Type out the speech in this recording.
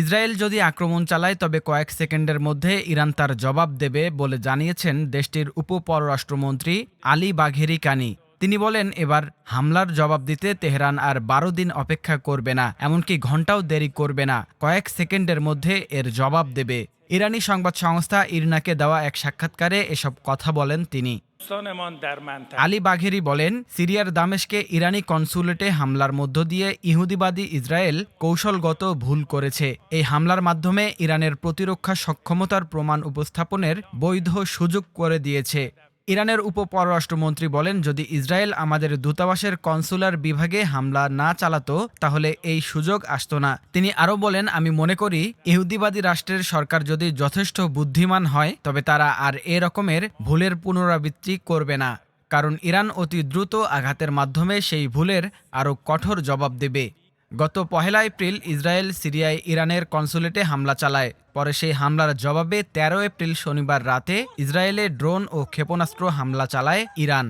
Israel যদি আক্রমণ চালায়, তবে কয়েক সেকেন্ডের মধ্যে ইরান তার জবাব দেবে বলে জানিয়েছেন দেশটির উপপররাষ্ট্রমন্ত্রী আলী বাঘেরি কানি। তিনি বলেন, এবার হামলার জবাব দিতে তেহরান আর বারো দিন অপেক্ষা করবে না, এমনকি ঘন্টাও দেরি করবে না। কয়েক সেকেন্ডের মধ্যে এর জবাব দেবে। ইরানি সংবাদ সংস্থা ইরনাকে দেওয়া এক সাক্ষাৎকারে এসব কথা বলেন তিনি। আলী বাঘেরি বলেন, সিরিয়ার দামেশকে ইরানি কনসুলেটে হামলার মধ্য দিয়ে ইহুদিবাদী ইসরায়েল কৌশলগত ভুল করেছে। এই হামলার মাধ্যমে ইরানের প্রতিরক্ষা সক্ষমতার প্রমাণ উপস্থাপনের বৈধ সুযোগ করে দিয়েছে। ইরানের উপপররাষ্ট্রমন্ত্রী বলেন, যদি ইসরায়েল আমাদের দূতাবাসের কনসুলার বিভাগে হামলা না চালাতো, তাহলে এই সুযোগ আসতো না। তিনি আরও বলেন, আমি মনে করি, ইহুদিবাদী রাষ্ট্রের সরকার যদি যথেষ্ট বুদ্ধিমান হয়, তবে তারা আর এ রকমের ভুলের পুনরাবৃত্তি করবে না। কারণ ইরান অতি দ্রুত আঘাতের মাধ্যমে সেই ভুলের আরও কঠোর জবাব দেবে। গত পহেলা এপ্রিল ইসরায়েল, সিরিয়ায় ইরানের কনসুলেটে হামলা চালায়। পরে সেই হামলার জবাবে তেরো এপ্রিল শনিবার রাতে ইসরায়েলে ড্রোন ও ক্ষেপণাস্ত্র হামলা চালায় ইরান।